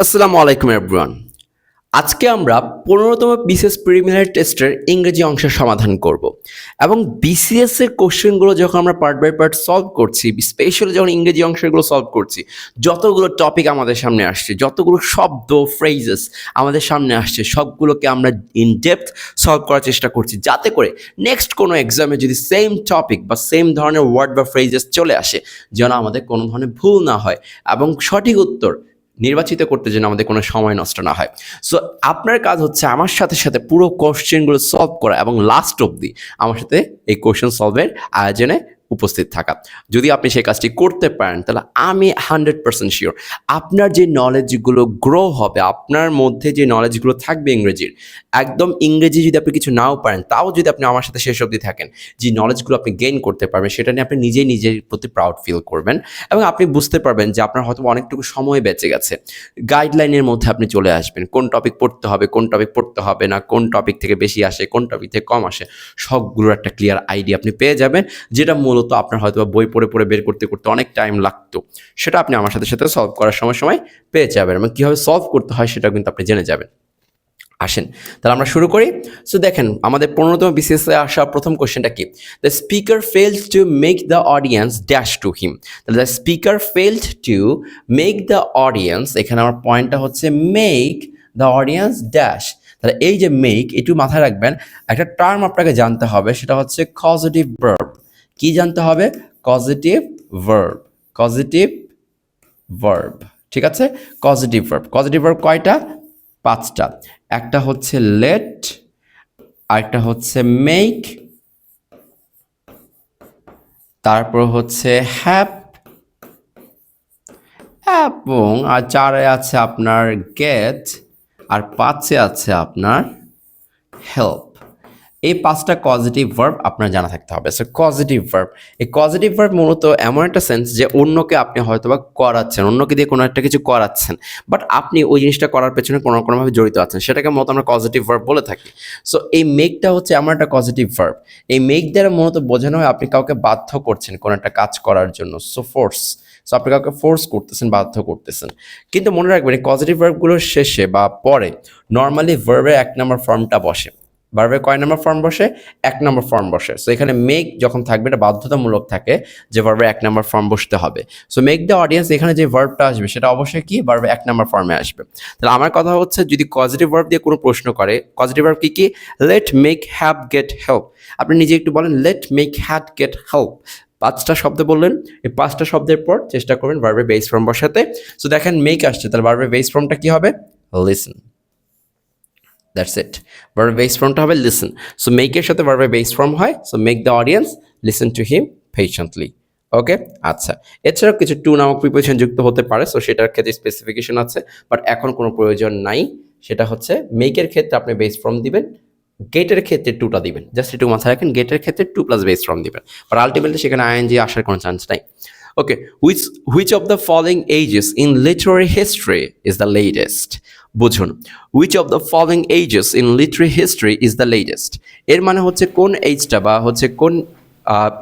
আসসালামু আলাইকুম এভরিওয়ান আজকে আমরা পনেরোতম বিসিএস প্রিলিমিনারি টেস্টের ইংরেজি অংশের সমাধান করব। এবং বিসিএস এর কোশ্চেনগুলো যখন আমরা পার্ট বাই পার্ট সলভ করছি স্পেশালি যখন ইংরেজি অংশগুলো সলভ করছি, যতগুলো টপিক আমাদের সামনে আসছে, যতগুলো শব্দ ফ্রেজেস আমাদের সামনে আসছে, সবগুলোকে আমরা ইন ডেপথ সলভ করার চেষ্টা করছি, যাতে করে নেক্সট কোনো এক্সামে যদি সেম টপিক বা সেম ধরনের ওয়ার্ড বা ফ্রেজেস চলে আসে, যেন আমাদের কোনো ধরনের ভুল না হয়। এবং সঠিক উত্তর নির্বাচিত করতে যেন আমাদের কোনো সময় নষ্ট না হয়। সো আপনার কাজ হচ্ছে আমার সাথে সাথে পুরো কোশ্চেনগুলো সলভ করা এবং লাস্ট অবধি আমার সাথে এই কোশ্চেন সলভের আয়োজনে উপস্থিত থাকা। যদি আপনি সেই কাজটি করতে পারেন, তাহলে আমি হান্ড্রেড পার্সেন্ট শিওর আপনার যে নলেজগুলো গ্রো হবে, আপনার মধ্যে যে নলেজগুলো থাকবে ইংরেজির একদম ইংরেজি যদি আপনি কিছু নাও পারেন, তাও যদি আপনি আমার সাথে শেষ অবধি থাকেন, যে নলেজগুলো আপনি গেইন করতে পারবেন, সেটা নিয়ে আপনি নিজেই নিজের প্রতি প্রাউড ফিল করবেন এবং আপনি বুঝতে পারবেন যে আপনার হয়তো অনেকটুকু সময় বেঁচে গেছে। গাইডলাইনের মধ্যে আপনি চলে আসবেন, কোন টপিক পড়তে হবে, কোন টপিক পড়তে হবে না, কোন টপিক থেকে বেশি আসে, কোন টপিক থেকে কম আসে, সবগুলোর একটা ক্লিয়ার আইডিয়া আপনি পেয়ে যাবেন, যেটা মূলত আপনার হয়তো বই পড়ে পড়ে বের করতে করতে অনেক টাইম লাগতো। সেটা আপনি আমার সাথে সাথে সলভ করার সময় সময় পেয়ে যাবেন এবং কীভাবে সলভ করতে হয় সেটা কিন্তু আপনি জেনে যাবেন। আসেন, তাহলে আমরা শুরু করি। সো দেখেন, আমাদের পনেরোতম বিসিএসে আসা প্রথম কোশ্চেনটা কি? The speaker failed to make the audience dash to him তাহলে the speaker failed to make the audience এখানে আমার পয়েন্টটা হচ্ছে মেক দ্য অডিয়েন্স ড্যাশ তাহলে এই যে মেক একটু মাথায় রাখবেন, একটা টার্ম আপনাকে জানতে হবে, সেটা হচ্ছে কজিটিভ ভার্ব কি জানতে হবে? কজিটিভ ভার্ব কজিটিভ ভার্ব ঠিক আছে? কজিটিভ ভার্ব কজিটিভ ভার্ব কয়টা? পাঁচটা। একটা হচ্ছে লেট আরেকটা হচ্ছে মেক তারপর হচ্ছে হ্যাপ এবং আর চারে আছে আপনার গেট আর পাঁচে আছে আপনার হেল্প এই পাঁচটা পজিটিভ ভার্ব আপনার জানা থাকতে হবে। সো পজিটিভ ভার্ব এই পজিটিভ ভার্ব মূলত এমন একটা সেন্স যে অন্যকে আপনি হয়তোবা করাচ্ছেন, অন্যকে দিয়ে কোনো একটা কিছু করাচ্ছেন বাট আপনি ওই জিনিসটা করার পেছনে কোনো কোনোভাবে জড়িত আছেন, সেটাকে মূলত আমরা পজিটিভ ভার্ব বলে থাকি। সো এই মেকটা হচ্ছে এমন একটা পজিটিভ ভার্ব এই মেক দ্বারা মূলত বোঝানো হয় আপনি কাউকে বাধ্য করছেন কোনো একটা কাজ করার জন্য। সো ফোর্স সো আপনি কাউকে ফোর্স করতেছেন, বাধ্য করতেছেন। কিন্তু মনে রাখবেন এই পজিটিভ ভার্বগুলোর শেষে বা পরে নর্মালি ভার্বের এক নম্বর ফর্মটা বসে। ভার্বের কয় নম্বর ফর্ম বসে? এক নম্বর ফর্ম বসে। সো এখানে মেক যখন থাকবে, এটা বাধ্যতামূলক থাকে যে ভার্বে এক নম্বর ফর্ম বসতে হবে। সো মেক দ্য অডিয়েন্স এখানে যে ভার্বটা আসবে, সেটা অবশ্যই কি? ভার্বে এক নম্বর ফর্মে আসবে। তাহলে আমার কথা হচ্ছে, যদি পজিটিভ ভার্ব দিয়ে কোনো প্রশ্ন করে পজিটিভ ভার্ব কি কি? Let make have get help আপনি নিজে একটু বলেন let make had get help পাঁচটা শব্দ বললেন, এই পাঁচটা শব্দের পর চেষ্টা করবেন ভার্বে বেস ফর্ম বসাতে। সো দেখেন মেক আসছে, তাহলে ভার্বে বেস ফর্মটা কি হবে? লিসন দ্যাটস ইট ভার্বে বেস ফর্মটা হবে লিসন সো মেকের সাথে ভার্বে বেস ফর্ম হয় so make the audience listen to him patiently okay আচ্ছা। এছাড়াও কিছু টু নামক প্রিপোজিশন যুক্ত হতে পারে সো সেটার ক্ষেত্রে স্পেসিফিকেশন আছে বাট এখন কোনো প্রয়োজন নাই। সেটা হচ্ছে মেকের ক্ষেত্রে আপনি বেস ফর্ম দিবেন গেটের ক্ষেত্রে টুটা দিবেন। জাস্ট একটু মাথায় রাখেন গেটের ক্ষেত্রে টু প্লাস বেস ফর্ম দিবেন। বাট আলটিমেটলি সেখানে আইএনজি আসার কোনো চান্স নাই। Okay which which of the following ages in literary history is the latest বুঝুন। Which of the following ages in literary history is the latest এর মানে হচ্ছে কোন এইজটা বা হচ্ছে কোন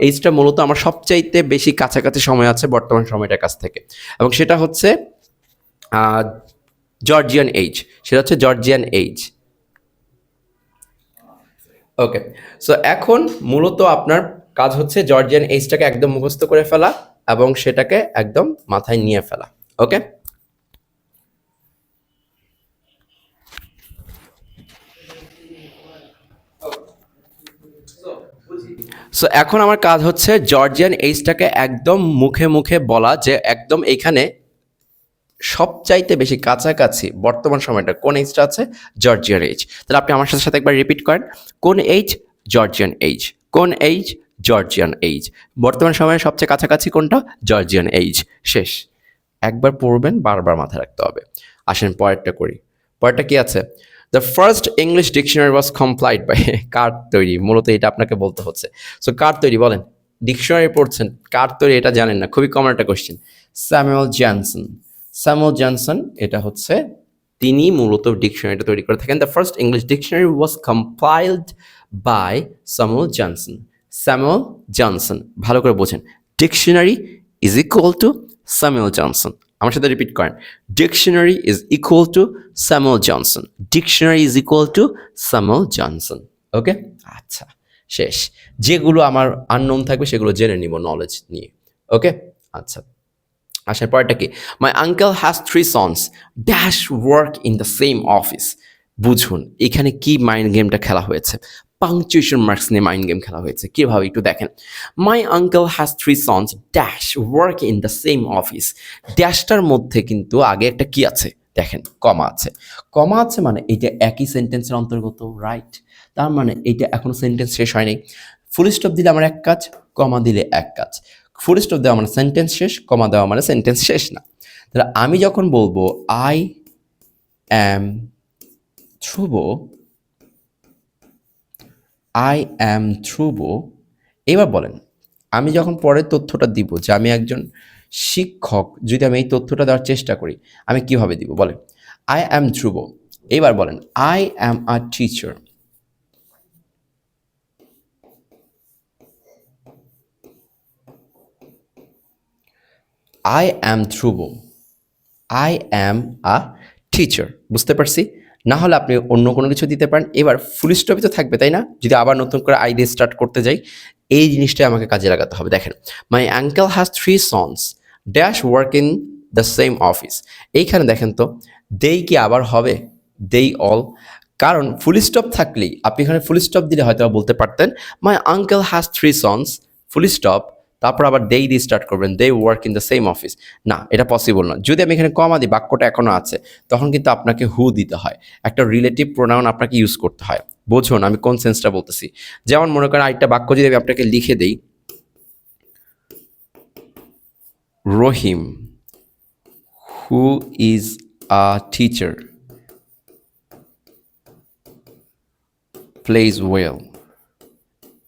এইজটা মূলত আমার সবচাইতে বেশি কাছাকাছি সময় আছে বর্তমান সময়টার কাছ থেকে। এবং সেটা হচ্ছে জর্জিয়ান এইজ সেটা হচ্ছে জর্জিয়ান এইজ ওকে সো এখন মূলত আপনার কাজ হচ্ছে জর্জিয়ান এইজটাকে একদম মুখস্থ করে ফেলা এবং সেটাকে একদম মাথায় নিয়ে ফেলা। ওকে সো এখন আমার কাজ হচ্ছে জর্জিয়ান এইজটাকে একদম মুখে মুখে বলা যে একদম এখানে সবচাইতে বেশি কাছাকাছি বর্তমান সময়টা কোন এইজটা আছে? জর্জিয়ান এইজ তাহলে আপনি আমার সাথে সাথে একবার রিপিট করেন। কোন এইজ জর্জিয়ান এইজ কোন এইজ জর্জিয়ান এইজ বর্তমান সময়ে সবচেয়ে কাছাকাছি কোনটা? জর্জিয়ান এইজ শেষ। একবার পড়বেন, বারবার মাথায় রাখতে হবে। আসেন, পরেরটা করি। পরেরটা কি আছে? The first English dictionary was compiled by কার তৈরি, মূলত এটা আপনাকে বলতে হচ্ছে। সো কার তৈরি বলেন ডিকশনারি পড়ছেন কার তৈরি এটা জানেন না, খুবই কমন একটা question Samuel Johnson Samuel Johnson এটা হচ্ছে, তিনি মূলত ডিকশনারিটা তৈরি করে থাকেন। The first English dictionary was compiled by Samuel Johnson Samuel Johnson ভালো করে বোঝেন। Dictionary is equal to Samuel Johnson আমার সাথে রিপিট করেন। Dictionary is equal to Samuel Johnson dictionary is equal to Samuel Johnson okay আচ্ছা শেষ। যেগুলো আমার আননোন থাকবে, সেগুলো জেনে নিব নলেজ নিয়ে। ওকে আচ্ছা। আসার পরটা কি? My uncle has three sons dash work in the same office বুঝুন, এখানে কি মাইন্ড গেমটা খেলা হয়েছে? পাংচুয়েশন মার্কস নিয়ে মাইন্ড গেম খেলা হয়েছে। কীভাবে একটু দেখেন। My uncle has three sons dash work in the same office ড্যাশটার মধ্যে কিন্তু আগে একটা কি আছে? দেখেন কমা আছে। কমা আছে মানে এইটা একই সেন্টেন্সের অন্তর্গত রাইট তার মানে এইটা এখনও সেন্টেন্স শেষ হয়নি। ফুল স্টপ দিলে আমার এক কাজ কমা দিলে এক কাজ। ফুল স্টপ দেওয়া মানে সেন্টেন্স শেষ কমা দেওয়া মানে সেন্টেন্স শেষ না। তাহলে আমি যখন বলব I am Dhruv I am Dhruv এবার বলেন, আমি যখন পরের তথ্যটা দিব যে আমি একজন শিক্ষক, যদি আমি এই তথ্যটা দেওয়ার চেষ্টা করি, আমি কীভাবে দিব? বলেন আই অ্যাম ধ্রুব এবার বলেন I am a teacher I am Dhruv I am a teacher বুঝতে পারছি? না হলে আপনি অন্য কোনো কিছু দিতে পারেন। এবার ফুল স্টপই তো থাকবে, তাই না? যদি আবার নতুন করে আই দিয়ে স্টার্ট করতে যাই, এই জিনিসটাই আমাকে কাজে লাগাতে হবে। দেখেন my uncle has three sons dash work in the same office এইখানে দেখেন তো দেই কি আবার হবে? দেই অল কারণ ফুল স্টপ থাকলেই, আপনি এখানে ফুল স্টপ দিলে হয়তো বলতে পারতেন my uncle has three sons full stop তারপর আবার দেই দিয়ে স্টার্ট করবেন they work in the same office না, এটা পসিবল না যদি আমি এখানে কমা দিই, বাক্যটা এখনও আছে, তখন কিন্তু আপনাকে হু দিতে হয়। একটা রিলেটিভ প্রোনাউন আপনাকে ইউজ করতে হয়। বোঝুন আমি কোন সেন্সটা বলতেছি? যেমন মনে করেন আরেকটা বাক্য যদি আমি আপনাকে লিখে দেই, Rahim who is a teacher plays well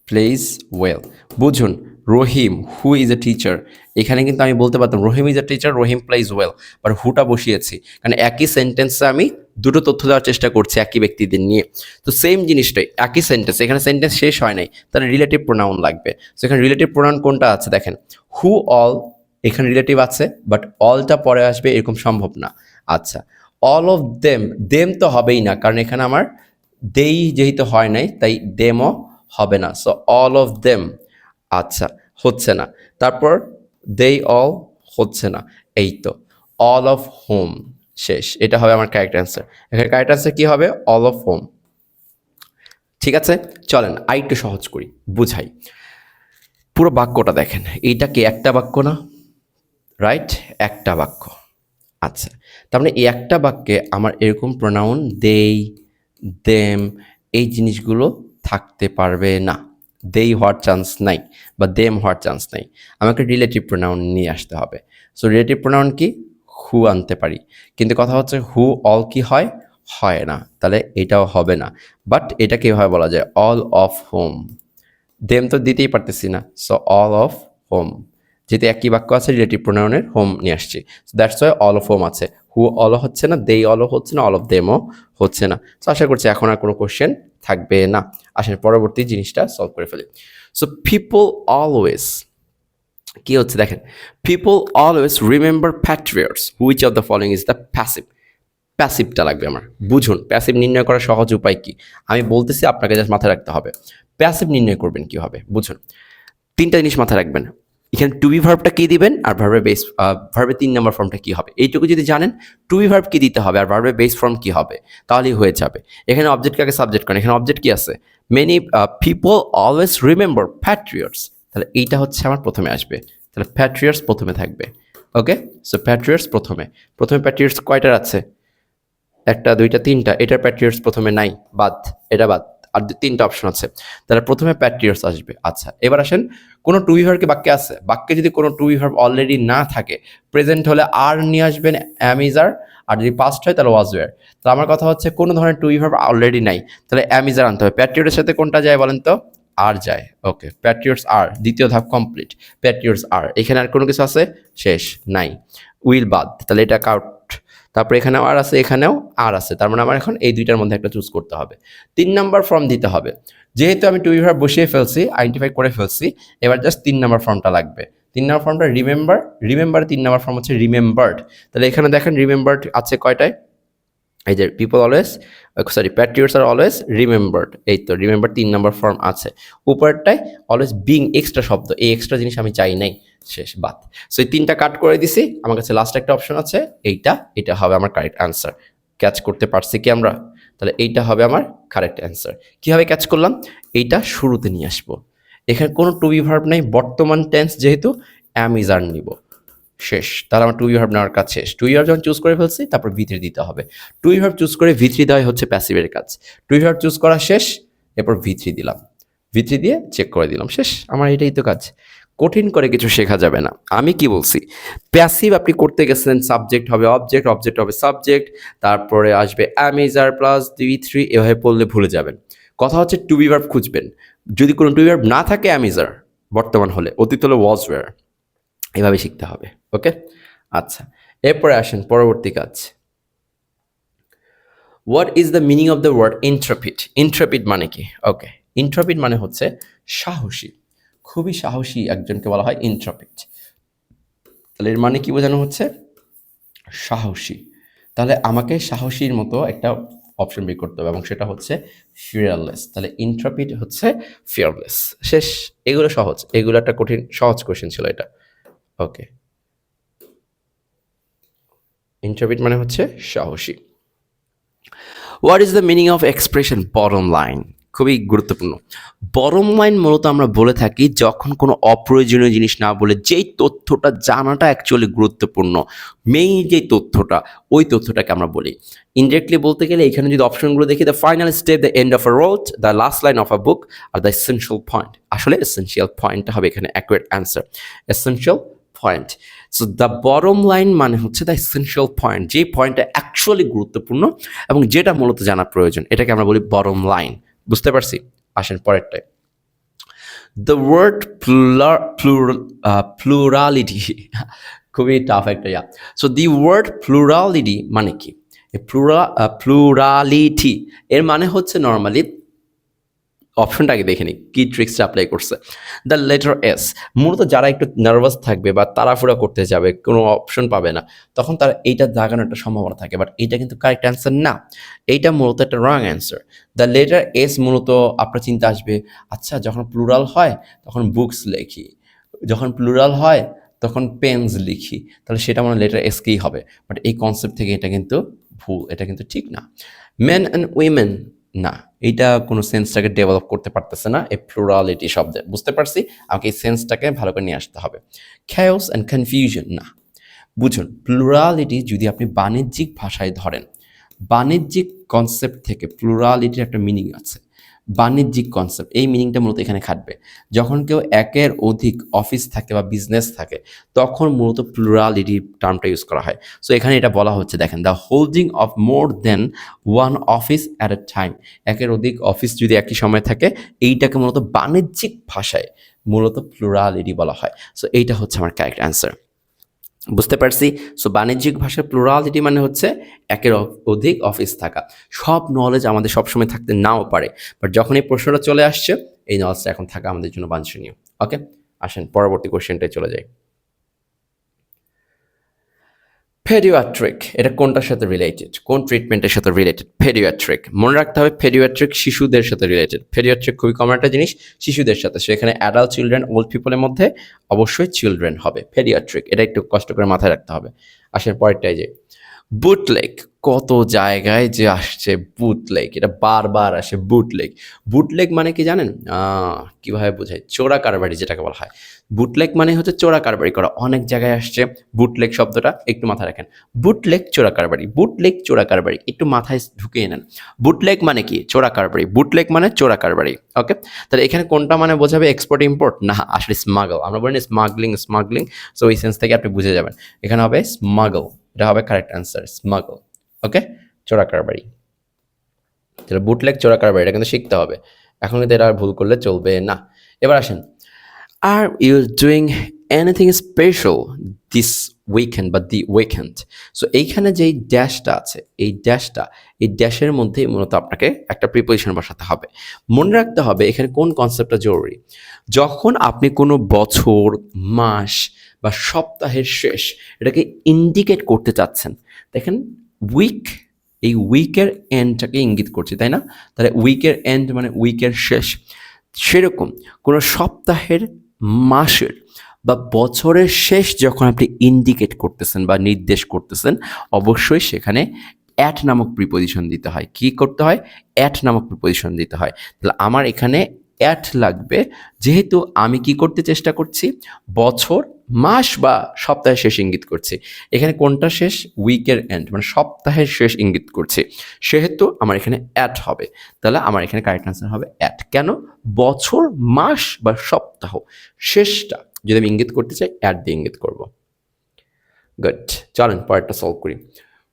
plays well বুঝুন Rahim who is a teacher এখানে কিন্তু আমি বলতে পারতাম, Rahim is a teacher Rahim plays well but হুটা বসিয়েছি? কারণ একই সেন্টেন্সে আমি দুটো তথ্য দেওয়ার চেষ্টা করছি একই ব্যক্তিদের নিয়ে। তো সেম জিনিসটাই, একই সেন্টেন্স এখানে সেন্টেন্স শেষ হয় নাই, তাহলে রিলেটিভ প্রোনাউন লাগবে। সো এখানে রিলেটিভ প্রোনাউন কোনটা আছে দেখেন হু অল এখানে রিলেটিভ আছে বাট অলটা পরে আসবে এরকম সম্ভব না। আচ্ছা অল অফ দেম দেম তো হবেই না, কারণ এখানে আমার দেই যেহেতু হয় নাই, তাই দেমও হবে না। সো অল অফ দেম আচ্ছা হচ্ছে না। তারপর দেই অল হচ্ছে না। এই তো অল অফ হোম শেষ। এটা হবে আমার ক্যারেক্ট অ্যান্সার এখানে ক্যারেক্ট অ্যান্সার কী হবে? অল অফ হোম ঠিক আছে? চলেন আর একটু সহজ করি, বুঝাই। পুরো বাক্যটা দেখেন, এইটা কি একটা বাক্য না? রাইট একটা বাক্য। আচ্ছা তার মানে এই একটা বাক্যে আমার এরকম প্রোনাউন দেই দেম এই জিনিসগুলো থাকতে পারবে না। দেই হওয়ার চান্স নাই বা দেম হওয়ার চান্স নাই। আমাকে রিলেটিভ প্রোনাউন নিয়ে আসতে হবে। সো রিলেটিভ প্রোনাউন কি? হু আনতে পারি। কিন্তু কথা হচ্ছে হু অল কি হয়? হয় না। তাহলে এটাও হবে না। বাট এটা কীভাবে বলা যায় অল অফ হোম দেম তো দিতেই পারতেছি না। সো অল অফ হোম যেহেতু একই বাক্য আছে রিলেটিভ প্রোনাউনের হোম নিয়ে আসছি। That's why all of whom আছে। হু অল হচ্ছে না দেই অল হচ্ছে না অল অফ দেমও হচ্ছে না। সো আশা করছি এখন আর কোনো কোশ্চেন থাকবে না। আসেন পরবর্তী জিনিসটা সলভ করে ফেলি। সো পিপল অলওয়েজ কি হচ্ছে দেখেন? People always remember patriots which of the following is the passive প্যাসিভটা লাগবে আমার। বুঝুন প্যাসিভ নির্ণয় করার সহজ উপায় কি? আমি বলতেছি আপনাকে জাস্ট মাথায় রাখতে হবে। প্যাসিভ নির্ণয় করবেন কীভাবে? বুঝুন। তিনটা জিনিস মাথায় রাখবেন। এখানে টু বি ভার্বটা কী দিবেন আর ভার্বের বেস ভার্বের তিন নম্বর ফর্মটা কী হবে? এইটুকু যদি জানেন টু বি ভার্ব কী দিতে হবে আর ভার্বের বেস ফর্ম কী হবে? তাহলেই হয়ে যাবে। এখানে অবজেক্টকে আগে সাবজেক্ট করেন? এখানে অবজেক্ট কী আছে? Many people always remember patriots তাহলে এইটা হচ্ছে আমার প্রথমে আসবে। তাহলে প্যাট্রিয়টস প্রথমে থাকবে। ওকে সো প্যাট্রিয়টস প্রথমে। প্রথমে প্যাট্রিয়টস কয়টার আছে? একটা, দুইটা, তিনটা। এটার প্যাট্রিয়টস প্রথমে নাই। বাদ। এটা বাদ। আর তিনটা অপশন আছে। তাহলে প্রথমে প্যাট্রিয়টস আসবে। আচ্ছা এবার আসেন, কোনো টু ভার্ব কি বাক্যে আছে? বাক্যে যদি কোনো টু ভার্ব অলরেডি না থাকে প্রেজেন্ট হলে আর নিয়ে আসবেন অ্যামিজার আর যদি পাস্ট হয় তাহলে ওয়াজ ওয়ার তো আমার কথা হচ্ছে, কোনো ধরনের টু ভার্ব অলরেডি নাই, তাহলে অ্যামিজার আনতে হবে। প্যাট্রিয়টের সাথে কোনটা যায় বলেন তো? আর যায়। ওকে প্যাট্রিয়টস আর দ্বিতীয় ধাপ কমপ্লিট প্যাট্রিয়টস আর এখানে আর কোনো কিছু আছে? শেষ, নাই। উইল বাদ তাহলে এটা কাউট তারপরে এখানেও আর আছে, এখানেও আর আছে। তার মানে আমার এখন এই দুইটার মধ্যে একটা চুজ করতে হবে। তিন নাম্বার ফর্ম দিতে হবে। যেহেতু আমি টু ইভার বসিয়ে ফেলছি আইডেন্টিফাই করে ফেলছি, এবার জাস্ট তিন নাম্বার ফর্মটা লাগবে। তিন নাম্বার ফর্মটা রিমেম্বার রিমেম্বার তিন নাম্বার ফর্ম হচ্ছে রিমেম্বার্ড তাহলে এখানে দেখেন রিমেম্বার্ড আছে কয়টায়? এই যে পিপল অলওয়েজ সরি প্যাট্রিয়টস আর অলওয়েজ রিমেম্বার্ড এই তো রিমেম্বার তিন নম্বর ফর্ম আছে। উপরটায় অলওয়েজ বিং এক্সট্রা শব্দ, এই এক্সট্রা জিনিস আমি চাই নাই। শেষ, বাদ। সো এই তিনটা কাট করে দিছি। আমার কাছে লাস্ট একটা অপশন আছে, এইটা, এটা হবে আমার কারেক্ট আনসার ক্যাচ করতে পারছি কি আমরা? তাহলে এইটা হবে আমার কারেক্ট অ্যান্সার কীভাবে ক্যাচ করলাম? এইটা শুরুতে নিয়ে আসব। এখানে কোনো টু বি ভার্ব নাই, বর্তমান টেন্স যেহেতু অ্যামিজার নিব। শেষ। তাহলে আমার টু বি ভার্ব নেওয়ার কাজ শেষ। টু ভার্ব যখন চুজ করে ফেলছি, তারপর ভিতরে দিতে হবে। টু ভার্ব চুজ করে ভিতরি দেওয়াই হচ্ছে প্যাসিভের কাজ। টু ভার্ব চুজ করা শেষ, এরপর ভিতরি দিলাম। ভিতরি দিয়ে চেক করে দিলাম। শেষ। আমার এটাই তো কাজ। কঠিন করে কিছু শেখা যাবে না। আমি কি বলছি? প্যাসিভ আপনি করতে গেছেন সাবজেক্ট হবে অবজেক্ট অবজেক্ট হবে সাবজেক্ট তারপরে আসবে অ্যামেজার প্লাস দুই থ্রি এভাবে পড়লে ভুলে যাবেন। কথা হচ্ছে টু বি খুঁজবেন। যদি কোনো টু বি না থাকে অ্যামেজার বর্তমান হলে। অতীত হলে ওয়াজ ওয়ার এভাবে শিখতে হবে। ওকে আচ্ছা এরপরে আসেন পরবর্তী কাজ। What is the meaning of the word intrepid intrepid মানে কি? ওকে ইন্ট্রপিড মানে হচ্ছে সাহসী। খুবই সাহসী একজনকে বলা হয় ইন্ট্রপিড তাহলে এর মানে কি বোঝানো হচ্ছে? সাহসী। তাহলে আমাকে সাহসীর মতো একটা অপশন বের করতে হবে এবং সেটা হচ্ছে ফিয়ারলেস তাহলে ইন্ট্রপিড হচ্ছে ফিয়ারলেস শেষ, এগুলো সহজ। এগুলো একটা কঠিন, সহজ কোশ্চেন ছিল এটা। ওকে ইন্ট্রপিড মানে হচ্ছে সাহসী। What is the meaning of expression bottom line খুবই গুরুত্বপূর্ণ। বরম লাইন মূলত আমরা বলে থাকি যখন কোনো অপ্রয়োজনীয় জিনিস না বলে যেই তথ্যটা জানাটা অ্যাকচুয়ালি গুরুত্বপূর্ণ। মেইন যেই তথ্যটা, ওই তথ্যটাকে আমরা বলি। ইনডিরেক্টলি বলতে গেলে এখানে যদি অপশনগুলো দেখি the final step the end of a road the last line of a book R the essential point আসলে এসেন্সিয়াল পয়েন্টটা হবে এখানে accurate answer essential point so the bottom line মানে হচ্ছে দ্য এসেন্সিয়াল পয়েন্ট যে পয়েন্টটা অ্যাকচুয়ালি গুরুত্বপূর্ণ এবং যেটা মূলত জানা প্রয়োজন, এটাকে আমরা বলি বরম লাইন বুঝতে পারছি? আসেন পরেরটায়। দ্য ওয়ার্ড প্লুরালিটি খুবই টাফ একটা yeah. So the word plurality মানে কি? প্লুরা প্লুরালিটি এর মানে হচ্ছে নর্মালি অপশনটাকে দেখে নিই, কী ট্রিক্সটা অ্যাপ্লাই করছে। দ্য লেটার এস মূলত যারা একটু নার্ভাস থাকবে বা তাড়াফুড়া করতে যাবে, কোনো অপশন পাবে না, তখন তারা এইটা দাগানোর একটা সম্ভাবনা থাকে বাট এইটা কিন্তু কারেক্ট অ্যান্সার না। এইটা মূলত একটা wrong answer the letter S মূলত আপনার চিন্তা আসবে আচ্ছা যখন প্লুরাল হয়, তখন বুকস লেখি। যখন প্লুরাল হয়, তখন পেন্স লিখি। তাহলে সেটা মানে লেটার এসকেই হবে বাট এই কনসেপ্ট থেকে এটা কিন্তু ভুল, এটা কিন্তু ঠিক না। মেন অ্যান্ড উইমেন না। এইটা কোনো সেন্সটাকে ডেভেলপ করতে পারতেছে না এ প্লুরালিটি শব্দে। বুঝতে পারছি? আমাকে এই সেন্সটাকে ভালো করে নিয়ে আসতে হবে। খ্যাওস অ্যান্ড কনফিউশন না। বুঝুন প্লুরালিটি যদি আপনি বাণিজ্যিক ভাষায় ধরেন, বাণিজ্যিক কনসেপ্ট থেকে প্লুরালিটির একটা মিনিং আছে। বাণিজ্যিক কনসেপ্ট এই মিনিংটা মূলত এখানে খাটবে। যখন কেউ একের অধিক অফিস থাকে বা বিজনেস থাকে, তখন মূলত প্লুরালিটি টার্মটা ইউজ করা হয়। সো এখানে এটা বলা হচ্ছে, দেখেন the holding of more than one office at a time একের অধিক অফিস যদি একই সময় থাকে, এইটাকে মূলত বাণিজ্যিক ভাষায় মূলত প্লুরালিটি বলা হয়। সো এইটা হচ্ছে আমার কারেক্ট অ্যান্সার বুঝতে পারছি? সো বাণিজ্যিক ভাষার প্লুরালিটি মানে হচ্ছে একের অধিক অফিস থাকা। সব নলেজ আমাদের সবসময় থাকতে নাও পারে। বাট যখন এই প্রশ্নটা চলে আসছে, এই নলেজটা এখন থাকা আমাদের জন্য বাঞ্ছনীয়। ওকে আসেন, পরবর্তী কোশ্চেনটায় চলে যাই। পেডিয়াট্রিক এটা কোনটার সাথে রিলেটেড কোন ট্রিটমেন্টের সাথে রিলেটেড ফেডিওয়াট্রিক মনে রাখতে হবে ফেডিওয়াট্রিক শিশুদের সাথে রিলেটেড ফেডিওয়াট্রিক খুবই কমন একটা জিনিস, শিশুদের সাথে। সেখানে অ্যাডাল্ট চিলড্রেন ওল্ড পিপলের মধ্যে অবশ্যই চিলড্রেন হবে। ফেডিওয়াট্রিক এটা একটু কষ্ট করে মাথায় রাখতে হবে। আসেন পরেরটাই যে বুটলেক, কত জায়গায় যে আসছে বুটলেক, এটা বারবার আসে বুটলেক। বুটলেক মানে কি জানেন? কীভাবে বোঝায়? চোরা কারবারি যেটাকে বলা হয়। বুটলেক মানে হচ্ছে চোরা কারবারি করা। অনেক জায়গায় আসছে বুটলেক শব্দটা, একটু মাথায় রাখেন। বুটলেক চোরা কারবারি, বুটলেক চোরা কারবারি, একটু মাথায় ঢুকিয়ে নেন। বুটলেক মানে কি? চোরা কারবারি। বুটলেক মানে চোরা কারবারি, ওকে? তাহলে এখানে কোনটা মানে বোঝাবে? Export, import? না, আসলে স্মাগল। আমরা বলি স্মাগলিং স্মাগলিং। সো এই সেন্স থেকে আপনি বুঝে যাবেন। এখানে হবে স্মাগল। এটা হবে কারেক্ট অ্যান্সার স্মাগল ওকে চোরা কারবারি। তাহলে বুটলেগ চোরা কারবারি, এটা কিন্তু শিখতে হবে। এখন কিন্তু এটা আর ভুল করলে চলবে না। এবার আসেন are you doing anything special this weekend বা দি উইকেন্ড সো এইখানে যেই ড্যাশটা আছে, এই ড্যাশটা, এই ড্যাশের মধ্যেই মূলত আপনাকে একটা প্রিপোজিশন বসাতে হবে। মনে রাখতে হবে এখানে কোন কনসেপ্টটা জরুরি? যখন আপনি কোনো বছর, মাস বা সপ্তাহের শেষ এটাকে ইন্ডিকেট করতে চাচ্ছেন। দেখেন উইক এই উইকের এন্ডটাকে ইঙ্গিত করছে, তাই না? তাহলে উইকের এন্ড মানে উইকের শেষ। সেরকম কোনো সপ্তাহের মাসের বা বছরের শেষ যখন আপনি ইন্ডিকেট করতেছেন বা নির্দেশ করতেছেন, অবশ্যই সেখানে অ্যাট নামক প্রিপোজিশন দিতে হয়। কি করতে হয়? অ্যাট নামক প্রিপোজিশন দিতে হয়। তাহলে আমার এখানে অ্যাট লাগবে। যেহেতু আমি কি করতে চেষ্টা করছি? বছর, মাস বা সপ্তাহের শেষ ইঙ্গিত করছি। এখানে কোনটা শেষ? উইকের এন্ড মানে সপ্তাহের শেষ ইঙ্গিত করছি। সেহেতু আমার এখানে অ্যাট হবে। তাহলে আমার এখানে কারেক্ট আনসার হবে অ্যাট কেন? বছর, মাস বা সপ্তাহ শেষটা। যদি আমি ইঙ্গিত করতে চাই অ্যাট দিয়ে ইঙ্গিত করব। গুড চলেন পরেরটা সলভ করি।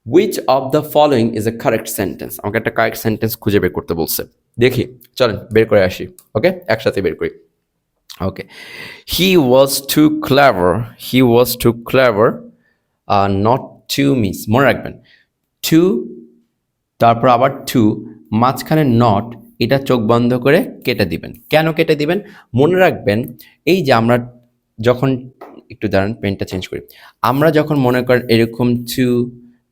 Which of the following is a correct sentence আমাকে একটা কারেক্ট সেন্টেন্স খুঁজে বের করতে বলছে। দেখি, চলেন, বের করে আসি ওকে একসাথে বের করি okay he was too clever he was too clever not to miss মনে রাখবেন টু তারপর আবার টু মাঝখানে নট এটা চোখ বন্ধ করে কেটে দিবেন। কেন কেটে দিবেন? মনে রাখবেন, এই যে আমরা যখন, একটু দাঁড়ান পেনটা চেঞ্জ করি, আমরা যখন মনে করেন এরকম too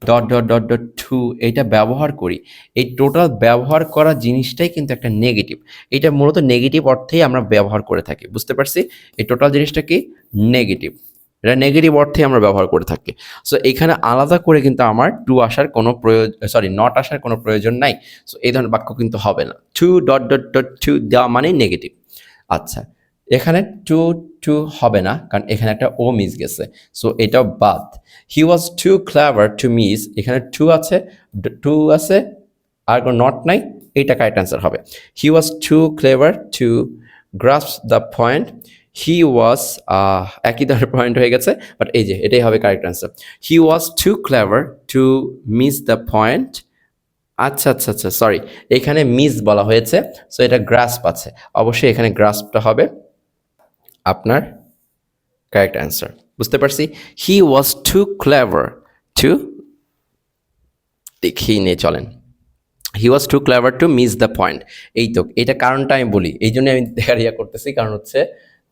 dot dot dot dot to এটা ব্যবহার করি। এই টোটাল ব্যবহার করা জিনিসটাই কিন্তু একটা নেগেটিভ এটা মূলত নেগেটিভ অর্থেই আমরা ব্যবহার করে থাকি, বুঝতে পারছি? এই টোটাল জিনিসটা কি? নেগেটিভ এটা নেগেটিভ অর্থে আমরা ব্যবহার করে থাকি। সো এখানে আলাদা করে কিন্তু আমার টু আসার কোনো প্রয়োজন সরি নট আসার কোনো প্রয়োজন নাই। সো এই ধরনের বাক্য কিন্তু হবে না। Too dot dot dot to দেওয়া মানেই নেগেটিভ আচ্ছা এখানে টু টু হবে না, কারণ এখানে একটা ও মিস গেছে। সো এটাও বাদ। He was too clever to miss এখানে টু আছে টু আছে, আর কোনো নট নাই, এইটা কারেক্ট অ্যান্সার হবে। He was too clever to grasp the point he was একই ধরনের পয়েন্ট হয়ে গেছে বাট এই যে, এটাই হবে correct answer he was too clever to miss the point আচ্ছা আচ্ছা আচ্ছা সরি এখানে মিস বলা হয়েছে সো এটা গ্রাস্প আছে। অবশ্যই এখানে গ্রাস্পটা হবে। আপনার কারেক্ট অ্যান্সার বুঝতে পারছি? He was too clever to দেখিয়ে নিয়ে চলেন। He was too clever to miss the point এই তো, এটা কারণটা আমি বলি। এই জন্য আমি দেখার ইয়া করতেছি, কারণ হচ্ছে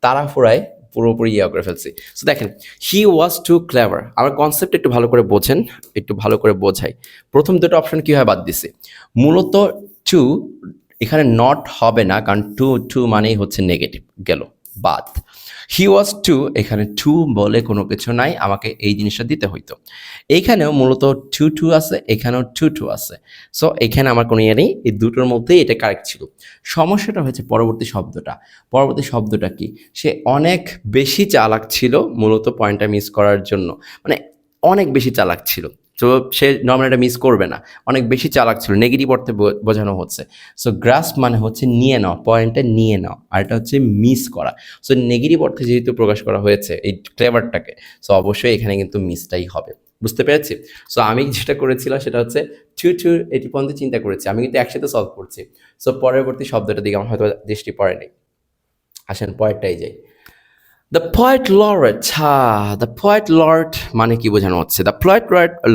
তারা তাড়াফুড়ায় পুরোপুরি ইয়া করে ফেলছি। সো দেখেন হি ওয়াজ টু ক্লেভার আমার কনসেপ্ট একটু ভালো করে বোঝেন, একটু ভালো করে বোঝাই। প্রথম দুটো অপশন কীভাবে বাদ দিছে? মূলত টু এখানে নট হবে না, কারণ টু টু মানেই হচ্ছে নেগেটিভ গেল। বাদ। হি ওয়াজ টু এখানে টু বলে কোনো কিছু নাই, আমাকে এই জিনিসটা দিতে হইতো। এইখানেও মূলত টু টু আছে, এখানেও টু টু আছে। সো এখানে আমার কোনো ইয়ে নেই, এই দুটোর মধ্যেই এটা কারেক্ট ছিল। সমস্যাটা হয়েছে পরবর্তী শব্দটা। পরবর্তী শব্দটা কি? সে অনেক বেশি চালাক ছিল মূলত পয়েন্টটা মিস করার জন্য। মানে অনেক বেশি চালাক ছিল। তো সে নর্মাল এটা মিস করবে না। অনেক বেশি চালাক ছিল নেগেটিভ অর্থে বোঝানো হচ্ছে। সো গ্রাস মানে হচ্ছে নিয়ে নাও পয়েন্টটা নিয়ে নাও আর এটা হচ্ছে মিস করা। সো নেগেটিভ অর্থে যেহেতু প্রকাশ করা হয়েছে এই ক্লেভারটাকে সো অবশ্যই এখানে কিন্তু মিসটাই হবে। বুঝতে পেরেছি? সো আমি যেটা করেছিলাম সেটা হচ্ছে টু টু এটি পর্যন্ত চিন্তা করেছি। আমি কিন্তু একসাথে সলভ করছি। সো পরবর্তী শব্দটার দিকে আমার হয়তো দৃষ্টি পড়েনি। আসেন পয়েন্টটাই যাই। দ্য পয়েট লরেট হ্যাঁ দ্য পয়েট লরেট মানে কি বোঝানো হচ্ছে? দ্য পয়েট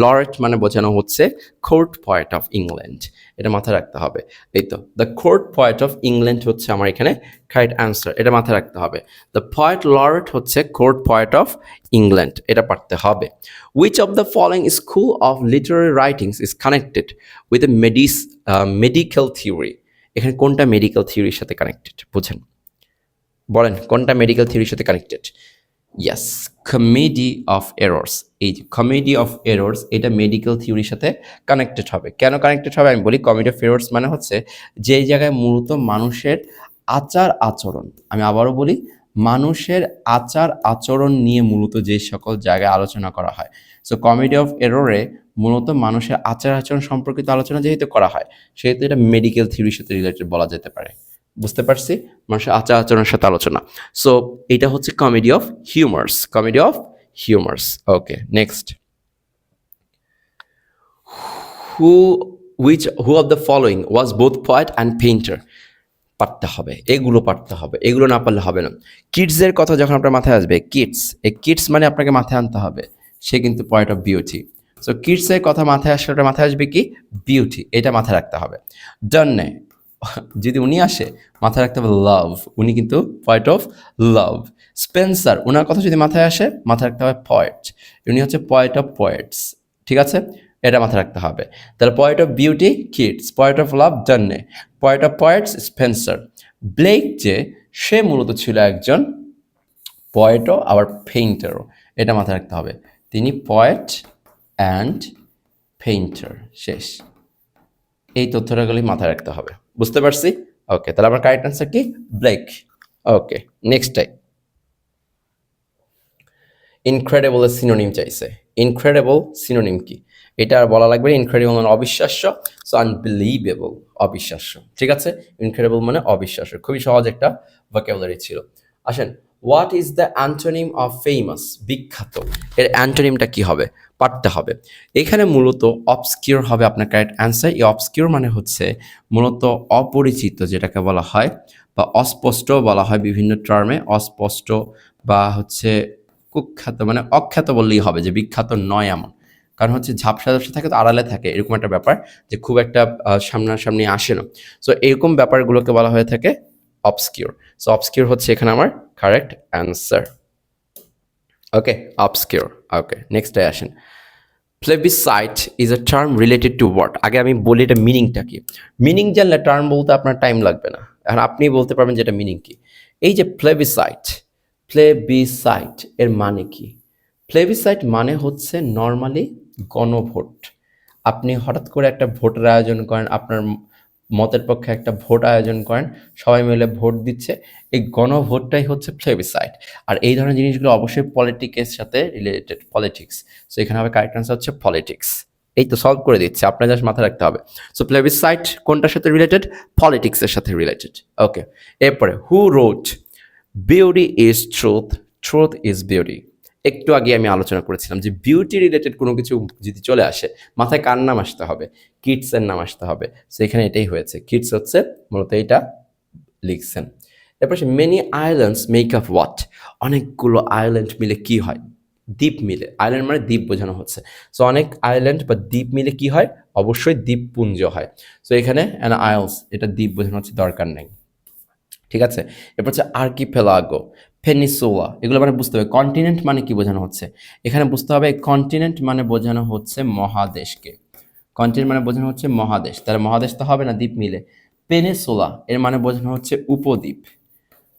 লরেট মানে বোঝানো হচ্ছে কোর্ট পয়েট অফ ইংল্যান্ড এটা মাথায় রাখতে হবে। এই তো the court poet of England হচ্ছে আমার এখানে কারেক্ট অ্যান্সার এটা মাথায় রাখতে হবে। দ্য পয়েট লরেট হচ্ছে কোর্ট পয়েট অফ ইংল্যান্ড এটা পারতে হবে। Which of the following school of literary writings is connected with a মেডিস medical theory এখানে কোনটা মেডিকেল থিওরির সাথে কানেক্টেড বুঝেন। বলেন, কোনটা মেডিকেল থিওরির সাথে connected yes comedy of errors এই যে কমেডি অফ এরর্স এটা মেডিকেল থিওরির সাথে কানেক্টেড হবে। কেন কানেক্টেড হবে? আমি বলি কমেডি অফ এরর্স মানে হচ্ছে যে জায়গায় মূলত মানুষের আচার আচরণ। আমি আবারও বলি, মানুষের আচার আচরণ নিয়ে মূলত যে সকল জায়গায় আলোচনা করা হয়। সো কমেডি অফ এররে মূলত মানুষের আচার আচরণ সম্পর্কিত আলোচনা যেহেতু করা হয়, সেহেতু এটা মেডিকেল থিওরির সাথে রিলেটেড বলা যেতে পারে। বুঝতে পারছি? মানুষের আচার আচরণের সাথে আলোচনা। সো এটা হচ্ছে comedy of humours comedy of humours okay next who which who of the following was both poet and painter পারতে হবে, এগুলো পারতে হবে, এগুলো না পারলে হবে না। কিডসের কথা যখন আপনার মাথায় আসবে কিডস এই কিডস মানে আপনাকে মাথায় আনতে হবে, সে কিন্তু পয়েন্ট অফ বিউটি সো কিডসের কথা মাথায় আসলে মাথায় আসবে কি? বিউটি এটা মাথায় রাখতে হবে। ডন্নে যদি উনি আসে, মাথায় রাখতে হবে লাভ উনি কিন্তু পয়েন্ট অফ লাভ স্পেন্সার ওনার কথা যদি মাথায় আসে, মাথায় রাখতে হবে পয়েট উনি হচ্ছে পয়েন্ট অফ পয়েটস ঠিক আছে? এটা মাথায় রাখতে হবে। তাহলে point of beauty Keats point of love Donne point of poets Spenser Blake যে, সে মূলত ছিল একজন পয়েটও আবার পেইন্টারও এটা মাথায় রাখতে হবে। তিনি পয়েট অ্যান্ড পেইন্টার শেষ। এই তথ্যটাগুলি মাথায় রাখতে হবে। বুঝতে পারছি? ওকে তাহলে আমার কারেক্ট অ্যান্সার কি? Blake okay next time incredible synonym চাইছে। ইনক্রেডেবল সিনোনিম কি? এটা আর বলা লাগবে ইনক্রেডিবল মানে অবিশ্বাস্য সো আনবিলিভেবল অবিশ্বাস্য। ঠিক আছে? ইনক্রেডিবল মানে অবিশ্বাস্য। খুবই সহজ একটা ভোকাবুলারি ছিল। আসেন what is the antonym of famous বিখ্যাত। এর অ্যান্টোনিমটা কি হবে? পারতে হবে। এখানে মূলত অবস্কিউর হবে আপনার কারেক্ট অ্যান্সার এই অবস্কিউর মানে হচ্ছে মূলত অপরিচিত যেটাকে বলা হয় বা অস্পষ্ট বলা হয় বিভিন্ন টার্মে অস্পষ্ট বা হচ্ছে কুখ্যাত মানে অখ্যাত বললেই হবে যে বিখ্যাত নয় এমন। কারণ হচ্ছে ঝাপসা ঝাপসা থাকে তো আড়ালে থাকে, এরকম একটা ব্যাপার যে খুব একটা সামনাসামনি আসে না। সো এরকম ব্যাপারগুলোকে বলা হয়ে থাকে অবস্কিউর সো অবস্কিউর হচ্ছে এখানে আমার correct answer okay obscure okay নেক্সটে আসেন। Plebiscite is a term related to what আগে আমি বলি এটা মিনিংটা কি? মিনিং জানলে টার্ম বলতে আপনার টাইম লাগবে না। এখন আপনি বলতে পারবেন যে এটা মিনিং কি। এই যে প্লেবিসাইট প্লেবিসাইট এর মানে কি? প্লেবিসাইট মানে হচ্ছে নর্মালি গণভোট। আপনি হঠাৎ করে একটা ভোটের আয়োজন করেন, আপনার মতের পক্ষে একটা ভোট আয়োজন করেন, সবাই মিলে ভোট দিচ্ছে। এই গণভোটটাই হচ্ছে প্লেবিসাইট আর এই ধরনের জিনিসগুলো অবশ্যই পলিটিক্সের সাথে রিলেটেড পলিটিক্স সো এখানে হবে কারেক্ট আনসার হচ্ছে পলিটিক্স এই তো সলভ করে দিচ্ছে, আপনার জাস্ট মাথায় রাখতে হবে। সো প্লেবিসাইট কোনটার সাথে রিলেটেড পলিটিক্সের সাথে রিলেটেড ওকে এরপরে who wrote beauty is truth truth is beauty একটু আগে আমি আলোচনা করেছিলাম যে বিউটি রিলেটেড কোনো কিছু যদি চলে আসে, মাথায় কার নাম আসতে হবে? কিডসের নাম আসতে হবে। সো এখানে এটাই হয়েছে। কিডস হচ্ছে মূলত এটা লিখছেন। এরপর many islands make up what অনেকগুলো আইল্যান্ড মিলে কি হয়? দ্বীপ মিলে। আইল্যান্ড মানে দ্বীপ বোঝানো হচ্ছে। সো অনেক আইল্যান্ড বা দ্বীপ মিলে কি হয়? অবশ্যই দ্বীপপুঞ্জ হয়। সো এখানে অ্যান আইলস এটা দ্বীপ বোঝানো হচ্ছে, দরকার নেই। ঠিক আছে? এরপর হচ্ছে আর্কিপেলাগো পেনিসোলা এগুলো মানে বুঝতে হবে। কন্টিনেন্ট মানে কি বোঝানো হচ্ছে? এখানে বুঝতে হবে কন্টিনেন্ট মানে বোঝানো হচ্ছে মহাদেশকে। কন্টিনেন্ট মানে বোঝানো হচ্ছে মহাদেশ। তাহলে মহাদেশ তো হবে না, দ্বীপ মিলে। পেনিসোলা এর মানে বোঝানো হচ্ছে উপদ্বীপ।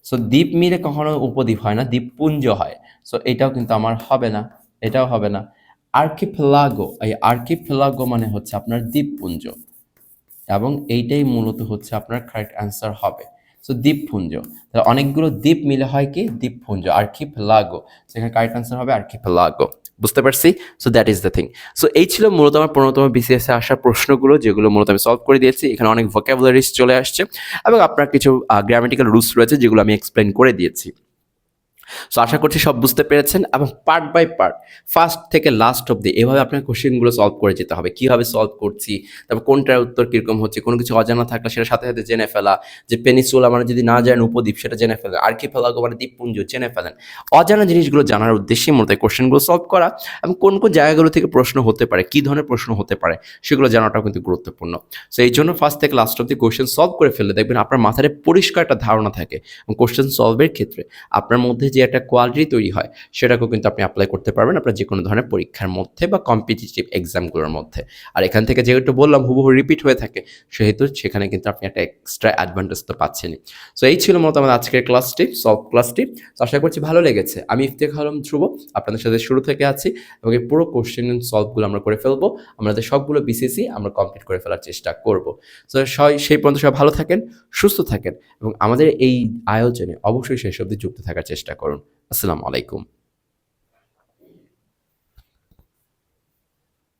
সো দ্বীপ মিলে কখনো উপদ্বীপ হয় না, দ্বীপপুঞ্জ হয়। সো এটাও কিন্তু আমার হবে না, এটাও হবে না। আর্কিপেলাগো এই আর্কিপেলাগো মানে হচ্ছে আপনার দ্বীপপুঞ্জ। এবং এইটাই মূলত হচ্ছে আপনার কারেক্ট অ্যান্সার হবে। সো দ্বীপপুঞ্জ তাহলে অনেকগুলো দ্বীপ মিলে হয় কি? দ্বীপপুঞ্জ আর্কিপেলাগো সেখানে কারেক্ট আনসার হবে? আর্কিপেলাগো বুঝতে পারছি? So that is the thing so এই ছিল মূলত আমার পনেরোতম বিসিএস আসা প্রশ্নগুলো, যেগুলো মূলত আমি সলভ করে দিয়েছি। এখানে অনেক ভোকাবুলারিজ চলে আসছে এবং আপনার কিছু গ্রামেটিক্যাল রুলস রয়েছে, যেগুলো আমি এক্সপ্লেন করে দিয়েছি। সো আশা করছি সব বুঝতে পেরেছেন এবং পার্ট বাই পার্ট ফার্স্ট থেকে লাস্ট অব্দি এভাবে আপনার কোশ্চেনগুলো সলভ করে যেতে হবে। কীভাবে সলভ করছি? তারপর কোনটার উত্তর কীরকম হচ্ছে? কোনো কিছু অজানা থাকলে সেটা সাথে সাথে জেনে ফেলা। যে পেনিসুল মানে যদি না জানেন উপদ্বীপ, সেটা জেনে ফেলেন আর কি ফেলাগো মানে দ্বীপপুঞ্জ, জেনে ফেলেন। অজানা জিনিসগুলো জানার উদ্দেশ্যে মূলত কোশ্চেনগুলো সলভ করা এবং কোন কোন জায়গাগুলো থেকে প্রশ্ন হতে পারে, কী ধরনের প্রশ্ন হতে পারে, সেগুলো জানাটাও কিন্তু গুরুত্বপূর্ণ। সো এই জন্য ফার্স্ট থেকে লাস্ট অব্দি কোশ্চেন সলভ করে ফেললে দেখবেন আপনার মাথায় পরিষ্কার একটা ধারণা থাকে এবং কোশ্চেন সলভের ক্ষেত্রে আপনার মধ্যে যে একটা কোয়ালিটি তৈরি হয়, সেটাকেও কিন্তু আপনি অ্যাপ্লাই করতে পারবেন আপনার যে কোনো ধরনের পরীক্ষার মধ্যে বা কম্পিটিটিভ এক্সামগুলোর মধ্যে। আর এখান থেকে যেহেতু বললাম হুবহু রিপিট হয়ে থাকে, সেহেতু সেখানে কিন্তু আপনি একটা এক্সট্রা অ্যাডভান্টেজ তো পাচ্ছেনই। সো এই ছিল মতো আমাদের আজকের ক্লাসটি সলভ ক্লাসটি তো আশা করছি ভালো লেগেছে। আমি ইফতেখার আলম ধ্রুব, আপনাদের সাথে শুরু থেকে আছি এবং এই পুরো কোশ্চেন সলভগুলো আমরা করে ফেলব। আমাদের সবগুলো বিসিসি আমরা কমপ্লিট করে ফেলার চেষ্টা করব। সো সেই পর্যন্ত সবাই ভালো থাকেন, সুস্থ থাকেন এবং আমাদের এই আয়োজনে অবশ্যই শেষ অবধি যুক্ত থাকার চেষ্টা করুন আসসালামু আলাইকুম।